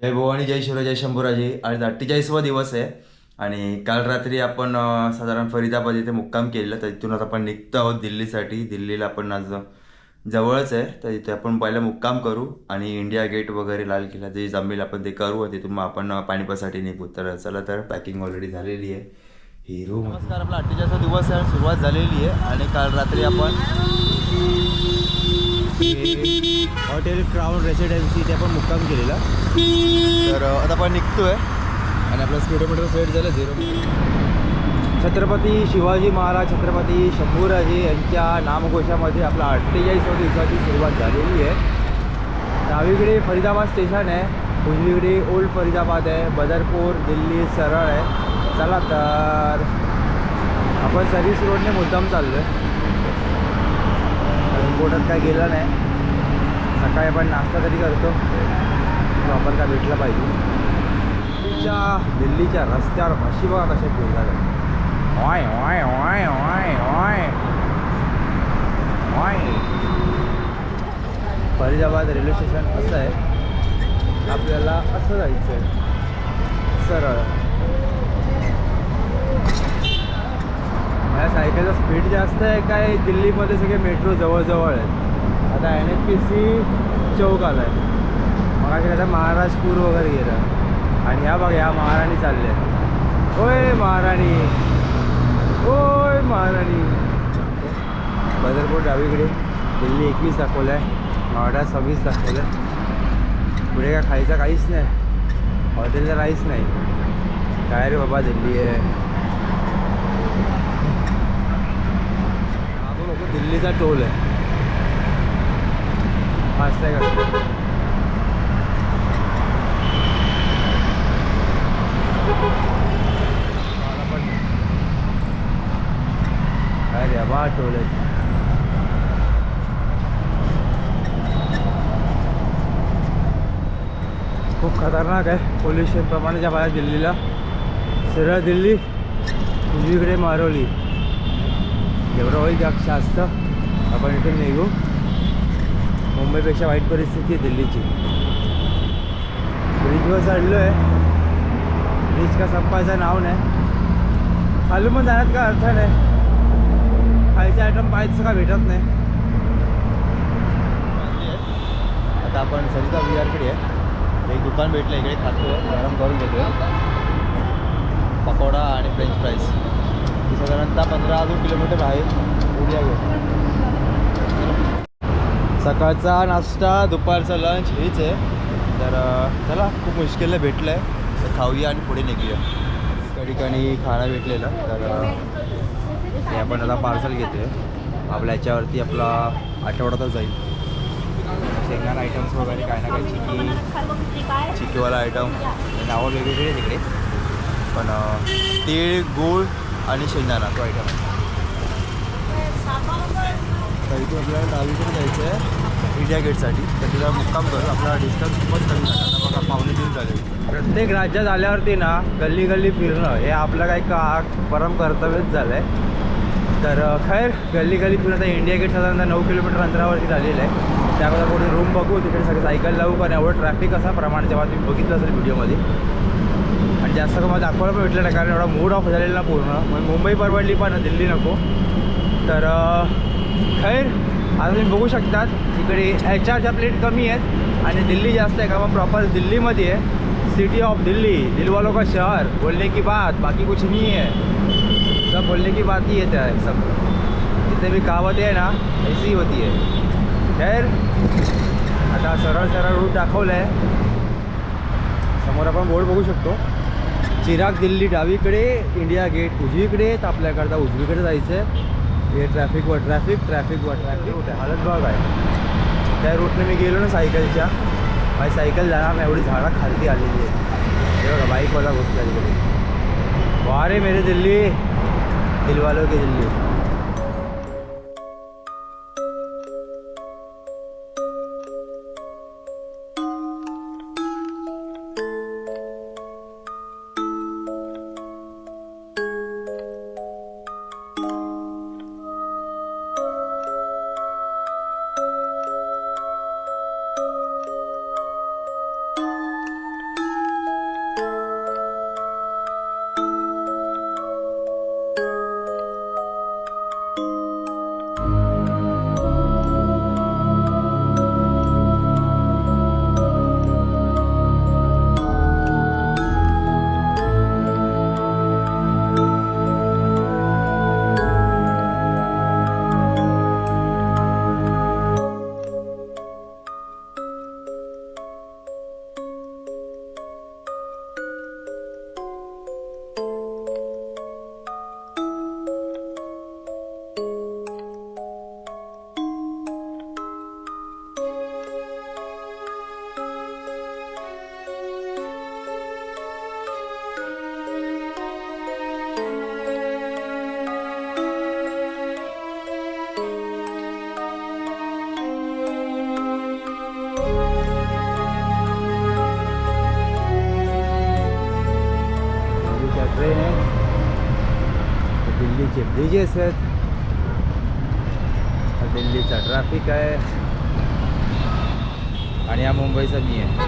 जय भवानी जय शिवराय जय शंभूराजे. आज अठ्ठेचाळीसवा दिवस आहे आणि काल रात्री आपण साधारण फरीदाबाद इथे मुक्काम केलेला तर इथून आता आपण निघतो आहोत दिल्लीसाठी. दिल्लीला आपण आज जवळच आहे तर इथे आपण पहिला मुक्काम करू आणि इंडिया गेट वगैरे लाल किल्ला जे जमेल आपण ते करू आणि तिथून मग आपण पाणीपासाठी निघू. तर चला तर पॅकिंग ऑलरेडी झालेली आहे. हिरो नमस्कार आपला अठ्ठेचाळीसवा दिवस आहे सुरुवात झालेली आहे. आणि काल रात्री आपण हॉटेल क्राऊन रेसिडेन्सी इथे आपण मुक्काम केलेला. तर आता आपण निघतोय. आणि आपलं स्पीडोमीटर सेट झालं झिरो छत्रपती शिवाजी महाराज छत्रपती शंभूराजे यांच्या नामघोषामध्ये आपला अठ्ठेचाळीसव्या दिवसाची सुरुवात झालेली आहे. डावीकडे फरीदाबाद स्टेशन आहे. उजवीकडे ओल्ड फरीदाबाद आहे. बदरपूर दिल्ली सरळ आहे. चला तर आपण सर्विस रोडने मुद्दाम चाललो आहे कोर्टात काय गेलं नाही. सकाळी आपण नाश्ता तरी करतो? प्रॉपर काय भेटला पाहिजे. दिल्लीच्या दिल्लीच्या रस्त्यावर म्हशी बघा कशा फिरतात. ऑय ऑय ऑय ऑय ऑय ऑय फरिदाबाद रेल्वे स्टेशन असं आहे. आपल्याला असं जायचं आहे. सरळ. माझ्या सायकलचा स्पीड जास्त आहे काय दिल्लीमध्ये सगळे मेट्रो जवळजवळ आहेत. आता एन एच पी सी चौक आला आहे मग आता महाराजपूर वगैरे गेलं. आणि ह्या बघा ह्या महाराणी चालल्या. होय महाराणी. होय महाराणी. बदरपूर डावीकडे दिल्ली एकवीस दाखवलं आहे नोएडा सव्वीस दाखवलं आहे पुढे काय खायचं काहीच नाही. हॉटेलचं काहीच नाही. काय रे बाबा दिल्ली आहे. हा बघ, दिल्लीचा टोल आहे. फास्टॅग असतो मला पण काय रे बा टोल आहे खूप खतरनाक आहे पोल्युशन प्रमाणाच्या बाहेर दिल्लीला सरळ दिल्ली उजवीकडे मारोली। एवढं होईल जास्त जास्त आपण इथून निघू मुंबईपेक्षा वाईट परिस्थिती आहे दिल्लीची. ब्रिजवर चढलो आहे ब्रिज का संपायचं नाव नाही. खालून पण जाण्यात का अर्थ नाही. खायचे आयटम पाहायचं का भेटत नाही. आता आपण सरिता विहारकडे आहे. एक दुकान भेटलं इकडे खातो. गरम करून घेतो पकोडा आणि फ्रेंच फ्राईज साधारणतः पंधरा अजून किलोमीटर आहे उद्या घेऊ. सकाळचा नाश्ता दुपारचा लंच हेच आहे. तर चला खूप मुश्किलने भेटलं आहे तर खाऊया आणि पुढे निघूया. त्या ठिकाणी खाणं भेटलेलं. तर हे आपण आता पार्सल घेतोय. आपल्या याच्यावरती आपला आठवड्यातच जाईल. शेंगाण आयटम्स वगैरे काय ना काय चिकी चिकीवाला आयटम नावं वेगवेगळे तिकडे. पण तीळ गूळ आणि शेंगदाणा तो आयटम तर इथून आपल्याला डावीकडे जायचं आहे. इंडिया गेटसाठी. तर तिला मुक्काम करू. आपला डिस्टन्स खूपच कमी झाला. आता बघा पावणे तीन झाले. प्रत्येक राज्यात आल्यावरती ना गल्ली गल्ली फिरणं हे आपलं काही का परम कर्तव्यच झालं आहे तर खैर गल्ली गल्ली फिरणं आता इंडिया गेट साधारणतः नऊ किलोमीटर अंतरावरती झालेलं आहे. त्यामध्ये कोणी रूम बघू. तिकडे सगळं सायकल लावू. कारण एवढं ट्रॅफिक असा प्रमाण जेव्हा तुम्ही बघितलं असेल व्हिडिओमध्ये आणि जास्त करून मला दाखवायला पण भेटलं नाही कारण एवढा मूड ऑफ झालेला पूर्ण. मग मुंबई परवडली पण दिल्ली नको. तर खैर आता तुम्ही बघू शकतात इकडे एच प्लेट कमी आहेत आणि दिल्ली जास्त आहे का मग प्रॉपर दिल्लीमध्ये आहे. सिटी ऑफ दिल्ली दिलवालों का शहर बोलने की बात बाकी कुछ नहीं है. सब बोलने की बात ही है सब. जितने भी कहावतें है ना ऐसी होती है. खैर आता सरळ सरळ रूट दाखवलं आहे. समोर आपण बोर्ड बघू शकतो. चिराग दिल्ली डावीकडे इंडिया गेट उजवीकडे तर आपल्याकरता उजवीकडे जायचं आहे हे ट्रॅफिकवर ट्रॅफिक ट्रॅफिकवर ट्रॅफिक होतं हालत बघ आहे. त्या रूटने मी गेलो ना सायकलच्या. माझी सायकल जाणार नाही एवढी झाडं खालती आलेली आहे हे बघा बाईकवाला घुसला तिकडे. वा रे मेरे दिल्ली. दिलवालो की दिल्ली. दिल्लीचे ब्रिजेस आहेत हा दिल्लीचा ट्रॅफिक आहे आणि हा मुंबईचा मी आहे.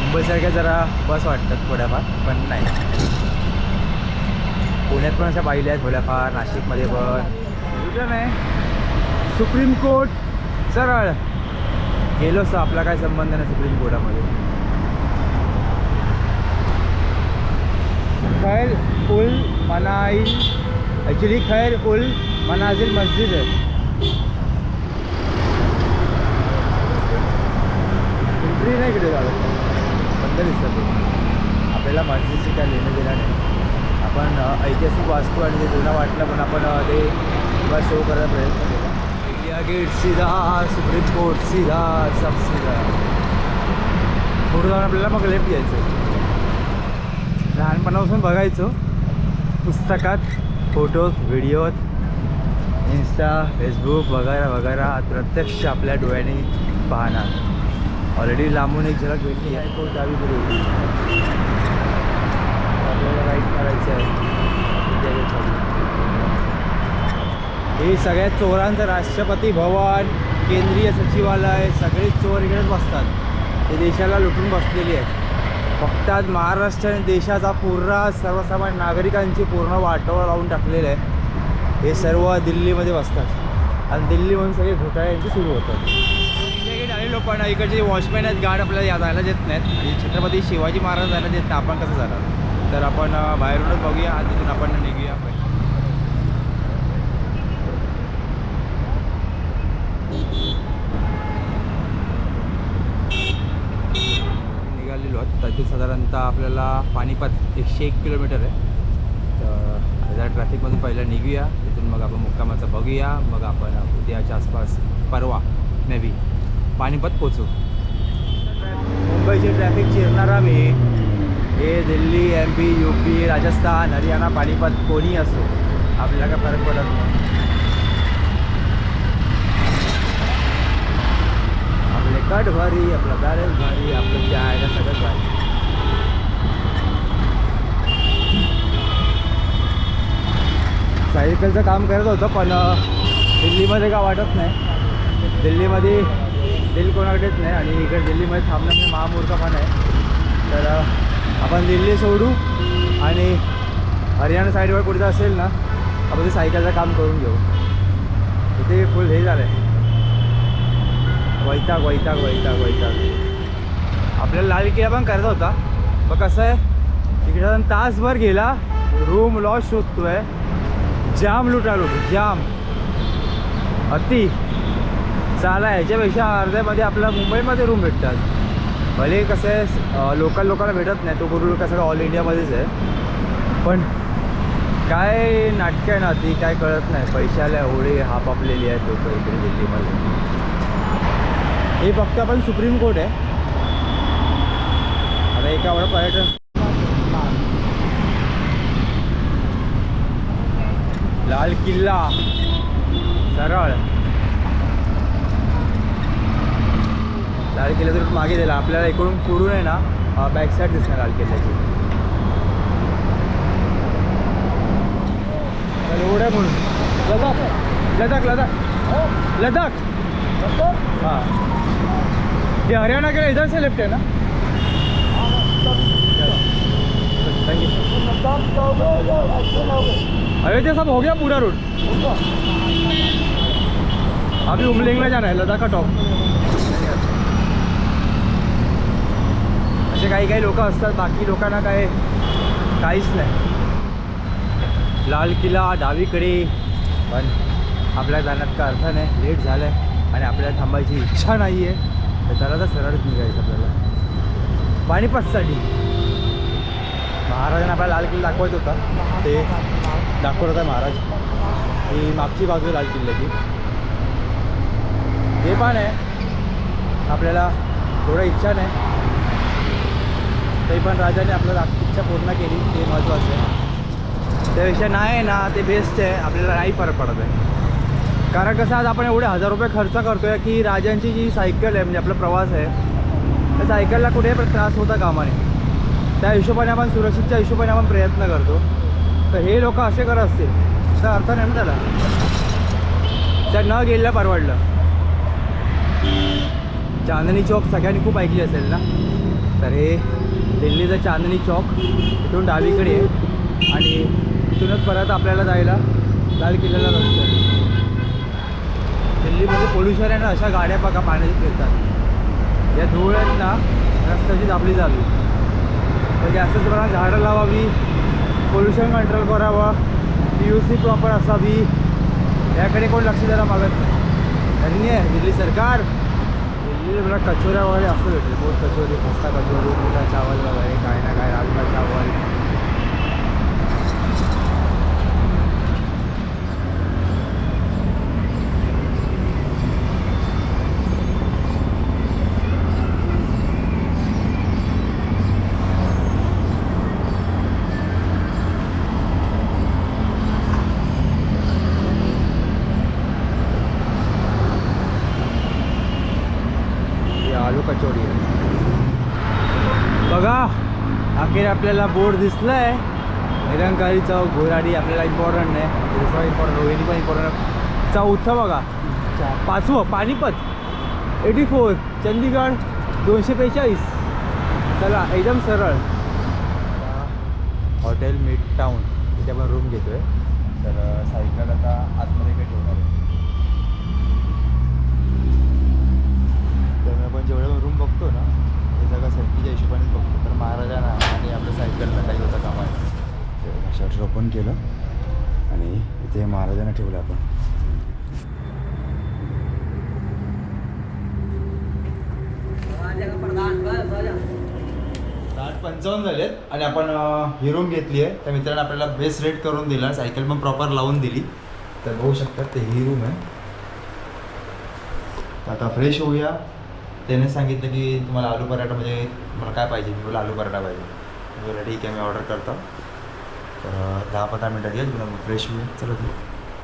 मुंबईसारख्या जरा बस वाटतात थोड्याफार पण नाही. पुण्यात पण अशा पाहिल्या आहेत थोड्याफार नाशिकमध्ये पण. कुठं नाही. सुप्रीम कोर्ट सरळ. गेलोच तर आपला काय संबंध नाही सुप्रीम कोर्टामध्ये. काय उल मनाई ॲक्च्युली खैर उल मनाजिल मस्जिद। आहे एंट्री नाही कुठे झालं बंद दिसतं आपल्याला मस्जिदशी काय लेणं देणं नाही. आपण ऐतिहासिक वास्तू आणि ते जुना वाटलं पण आपण ते किंवा शो करायचा प्रयत्न केला. इंडिया गेट सीधा सुप्रीम कोर्ट सीधा सब सीधा. पुढे जाऊन आपल्याला मग लेफ्ट घ्यायचं लहानपणापासून बघायचो. पुस्तकात फोटोज व्हिडिओत इन्स्टा फेसबुक वगैरे वगैरे प्रत्यक्ष आपल्या डोळ्याने पाहणार. ऑलरेडी लांबून एक झलक भेटली आहे. तो डावीकडे होती. आपल्याला राईट करायचं आहे. हे सगळ्यात चोरांचं राष्ट्रपती भवन केंद्रीय सचिवालय सगळे चोर इकडेच बसतात. ते देशाला लुटून बसलेली आहेत. फक्त आज महाराष्ट्र आणि देशाचा पूर्ण सर्वसामान्य नागरिकांची पूर्ण वाटोळा लावून टाकलेलं आहे. हे सर्व दिल्लीमध्ये बसतात. आणि दिल्लीमधून सगळे घोटाळे यांचे सुरू होतात. इंडिया गेट आलेलो पण इकडचे वॉचमॅन आहेत गार्ड आपल्याला या जायला देत नाहीत. आणि छत्रपती शिवाजी महाराज जायला देत नाही. आपण कसं जाणार? तर आपण बाहेरूनच बघूया आणि तिथून आपण निघूया. तर ते तिथे साधारणतः आपल्याला पानिपत एकशे एक किलोमीटर आहे. तर जरा ट्रॅफिकमधून पहिलं निघूया. तिथून मग आपण मुक्कामाचं बघूया. मग आपण उद्याच्या आसपास परवा मे बी पाणीपत पोचू मुंबईची ट्रॅफिक चिरणारा मी हे Delhi M P U P Rajasthan Haryana Panipat कोणी असो आपल्याला काय फरक पडत नाही आपले कट भारी आपलं बॅलन्स भारी आपलं चाय सगळं भारी. सायकलचं काम करत होतं पण दिल्लीमध्ये का वाटत नाही. दिल्लीमध्ये दिल कोणाकडेच नाही आणि इकडे दिल्लीमध्ये थांबणं म्हणजे महामूर्खपण आहे. तर आपण दिल्ली सोडू आणि हरियाणा साईडवर कुठं असेल ना आपण ते सायकलचं काम करून घेऊ. इथे फुल हे झालं आहे वैताग वैताग वैताग वैताग. आपल्याला लाल किल्ला पण करायचा होता. मग कसं आहे तिकडे तासभर गेला रूम लॉस शोधतोय. जाम लुटा जाम. अति. चाला ह्याच्यापेक्षा अर्ध्यामध्ये आपल्याला मुंबईमध्ये रूम भेटतात. भले कसं आहे लोकल लोकांना भेटत नाही तो गुरु कसं ऑल इंडियामध्येच आहे. पण काय नाटकं आहे ना ती काय कळत नाही. पैशाला एवढे हापापलेली आहेत लोक इकडे दिल्लीमध्ये. हे फक्त आपण सुप्रीम कोर्ट आहे. आता एका वेळा पर्यटन लाल किल्ला. सरळ. लाल किल्ला तर मागे दिला आपल्याला इकडून पुढून आहे ना बॅक साईड दिसणार लाल किल्ल्याची. तर आहे म्हणून. लदाख लदाख लदाख. हो. लदाख. हाँ। ये हरियाणा के इधर से लेफ़्ट है ना? अयोध्या सब हो गया पूरा रूट अभी उमलिंग में जाना है, लद्दाख का टॉप असे काही काही असतात बाकी लोकांना काय काहीच नाही लाल किल्ला डावीकडे पण आपल्या जाण्यात का अर्थ नाही लेट आहे आणि आपल्याला थांबायची इच्छा नाही आहे तर त्याला तर सरळच निघायचं आपल्याला. पाणीपतसाठी. महाराजांना आपल्याला लाल किल्ला दाखवायचा होता. ते दाखवत होता महाराज. ही मागची बाजू लाल किल्ल्याची. ते पण आहे. आपल्याला थोडं इच्छा नाही. तरी पण राजाने आपल्याला इच्छा पूर्ण केली. ते महत्त्वाचं आहे. त्यापेक्षा नाही आहे ना ते बेस्ट आहे. आपल्याला नाही फरक पडत आहे. कारण कसं आज आपण एवढे हजार रुपये खर्च करतो आहे की राजांची जी सायकल आहे म्हणजे आपला प्रवास आहे त्या सायकलला कुठेही पण त्रास होता कामा नये. त्या हिशोबाने आपण सुरक्षितच्या हिशोबाने आपण प्रयत्न करतो. तर हे लोक असे करत असतील तर अर्थ नाही ना त्याला त्या न गेलेलं परवडलं. चांदणी चौक सगळ्यांनी खूप ऐकली असेल ना? तर हे दिल्लीचं चांदणी चौक इथून डावीकडे आहे. आणि इथूनच परत आपल्याला जायला लाल किल्ल्याला रस्ता आहे. म्हणजे दिल्लीमध्ये पोल्युशन आहे ना अशा गाड्या बघा पाण्यात फिरतात या धूळ आहेत ना रस्त्याची दाबली जावी. तर जास्तच प्रमाणात झाडं लावावी पोल्युशन कंट्रोल करावं पी यू सी प्रॉपर असावी. याकडे कोण लक्ष द्यायला मागत नाही. त्यांनी आहे दिल्ली सरकार. दिल्लीला मला कचोऱ्या वगैरे असं भेटेल बहुत कचोरी खस्ता कचोरी मोठा चावल वगैरे काय ना काय राजमा चावल ही आलू कचोरी आहे. बघा अखेर आपल्याला बोर्ड दिसलाय. निरंकारी चौक घोराडी आपल्याला इम्पॉर्टंट नाही दुसरा इम्पॉर्टंट रोहिणी पण इम्पॉर्टंट चौथं बघा. पाचवं पानिपत. एटी फोर चंदीगड दोनशे बेचाळीस. चला एकदम सरळ. हॉटेल मिड टाऊन इथे आपण रूम घेतोय. तर सायकल आता आतमध्ये काही ठेवणार आहे तर आपण जेवढं रूम बघतो ना ते सगळं सेफ्टीच्या हिशोबानेच बघतो. तर महाराजांना आणि आपल्या सायकलला काही होता कामा आहे शटर ओपन केलं आणि इथे महाराजांना ठेवलं आपण. आठ पंचावन्न झालेत आणि आपण ही रूम घेतली आहे. त्या मित्राने आपल्याला बेस्ट रेट करून दिला. सायकल पण प्रॉपर लावून दिली. तर बघू शकतात ते ही रूम आहे आता फ्रेश होऊया. त्याने सांगितलं की तुम्हाला आलू पराठा म्हणजे मला काय पाहिजे? मी बोला आलू पराठा पाहिजे. मी बोला ठीक आहे मी ऑर्डर करतो. तर दहा पंधरा मिनटात येईल तुम्हाला फ्रेश होऊया चला ठीक